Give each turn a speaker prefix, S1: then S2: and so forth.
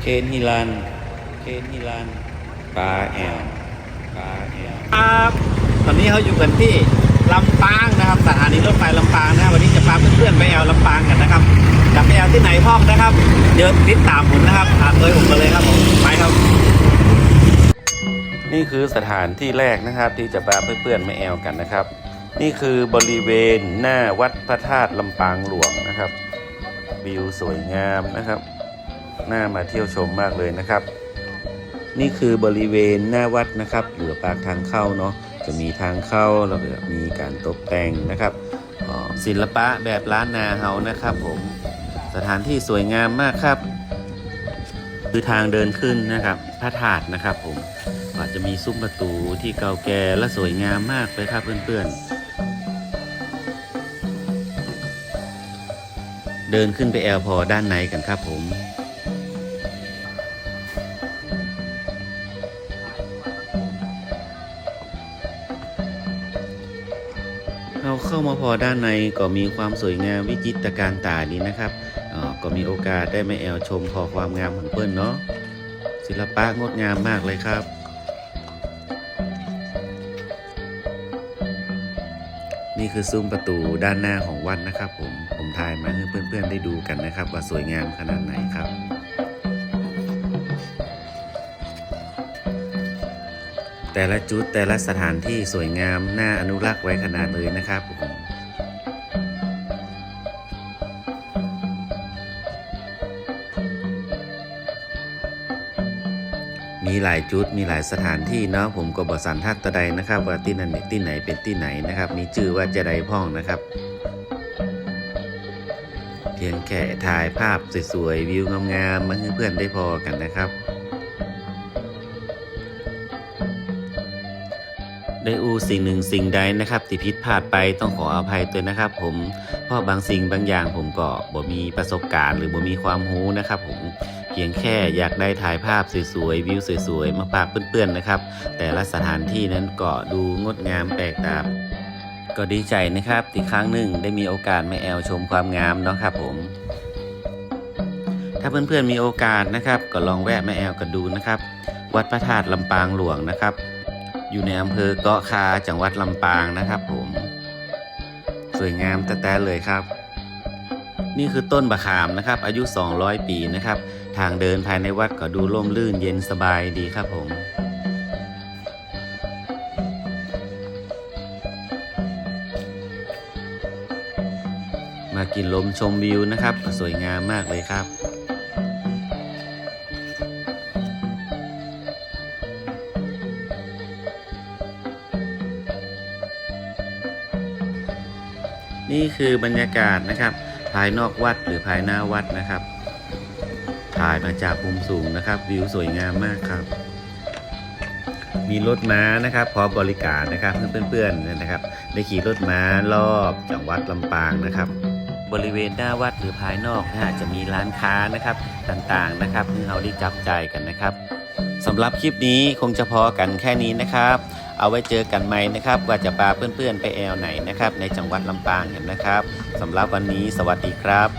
S1: เคนฮิลัน เคนฮิลันปลาแอลปลาแอล
S2: ครับตอนนี้เขาอยู่กันที่ลำปางนะครับสถานีรถไฟลำปางนะครับวันนี้จะพาเพื่อนๆไปแอลลำปางกันนะครับจะไปแอลที่ไหนพ่อมนะครับเดี๋ยวติดตามผมนะครับอ่านเลยผมมาเลยครับผมไปครับ
S1: นี่คือสถานที่แรกนะครับที่จะพาเพื่อนๆมาแอลกันนะครับ นี่คือบริเวณหน้าวัดพระธาตุลำปางหลวงนะครับ วิวสวยงามนะครับ น่ามาเที่ยวชมมากเลยนะครับ นี่คือบริเวณหน้าวัดนะครับอยู่ปากทางเข้าเนาะจะมีทางเข้าแล้วก็มีการตกแต่งนะครับศิลปะแบบล้านนาเฮานะครับ ผมสถานที่สวยงามมากครับ คือทางเดินขึ้นนะครับพระธาตุนะครับ ผมก็จะมีซุ้มประตูที่เก่าแก่และสวยงามมากเลยครับเพื่อนๆ เดินขึ้นไปแอลพอด้านในกันครับผม เราเข้ามาพอด้านในก็มีความสวยงามวิจิตรการตาดีนะครับก็มีโอกาสได้มาแอลชมพอความงามของเปิ้ลเนาะศิลปะงดงามมากเลยครับ นี่คือซุ้มประตูด้านหน้าของวัดนะครับผมผมถ่ายมาให้เพื่อนๆได้ดูกันนะครับ ว่าสวยงามขนาดไหนครับ แต่ละจุดแต่ละสถานที่สวยงาม น่าอนุรักษ์ไว้ขนาดเลยนะครับผมมีหลายจุดมีหลายสถานที่เนาะผมก็บอสันทัดตะใดนะครับ ว่าที่นั่นที่ไหนเป็นที่ไหนนะครับ มีชื่อว่าจะใดพ่องนะครับ เพียงแค่ถ่ายภาพสวยๆวิวงามๆมาให้เพื่อนได้พอกันนะครับ ได้อูสิ่งหนึ่งสิ่งใดนะครับที่ผิดพลาดไปต้องขออภัยด้วนะครับ ผมเพราะบางสิ่งบางอย่างผมก็บ่มีประสบการณ์ หรือบ่มีความรู้นะครับ ผมเพียงแค่อยากได้ถ่ายภาพสวยๆวิวสวยๆมาฝากเพื่อนๆนะครับ แต่ละสถานที่นั้นก็ดูงดงามแปลกตาก็ดีใจนะครับที่ครั้งหนึ่งได้มีโอกาสมาแอลชมความงามเนาะครับผมถ้าเพื่อนๆมีโอกาสนะครับ ก็ลองแวะมาแอลกันดูนะครับ วัดพระธาตุลำปางหลวงนะครับ อยู่ในอำเภอเกาะคาจังหวัดลำปางนะครับผม สวยงามแต่แต่เลยครับ นี่คือต้นบะขามนะครับ อายุ 200 ปีนะครับ ทางเดินภายในวัดก็ดูร่มรื่นเย็นสบายดีครับผมมากินลมชมวิวนะครับ สวยงามมากเลยครับ นี่คือบรรยากาศนะครับ ภายนอกวัดหรือภายหน้าวัดนะครับ ถ่ายมาจากมุมสูงนะครับ วิวสวยงามมากครับ มีรถม้านะครับ พร้อมบริการนะครับเพื่อนๆนะครับ ได้ขี่รถม้ารอบจังหวัดลำปางนะครับ บริเวณหน้าวัดหรือภายนอกนะฮะจะมีร้านค้านะครับต่างๆนะครับที่อเราได้จับใจกันนะครับสำหรับคลิปนี้คงจะพอกันแค่นี้นะครับ เอาไว้เจอกันใหม่นะครับ ว่าจะพาเพื่อนๆไปแอลไหนนะครับ ในจังหวัดลำปางเห็นนะครับสำหรับวันนี้สวัสดีครับ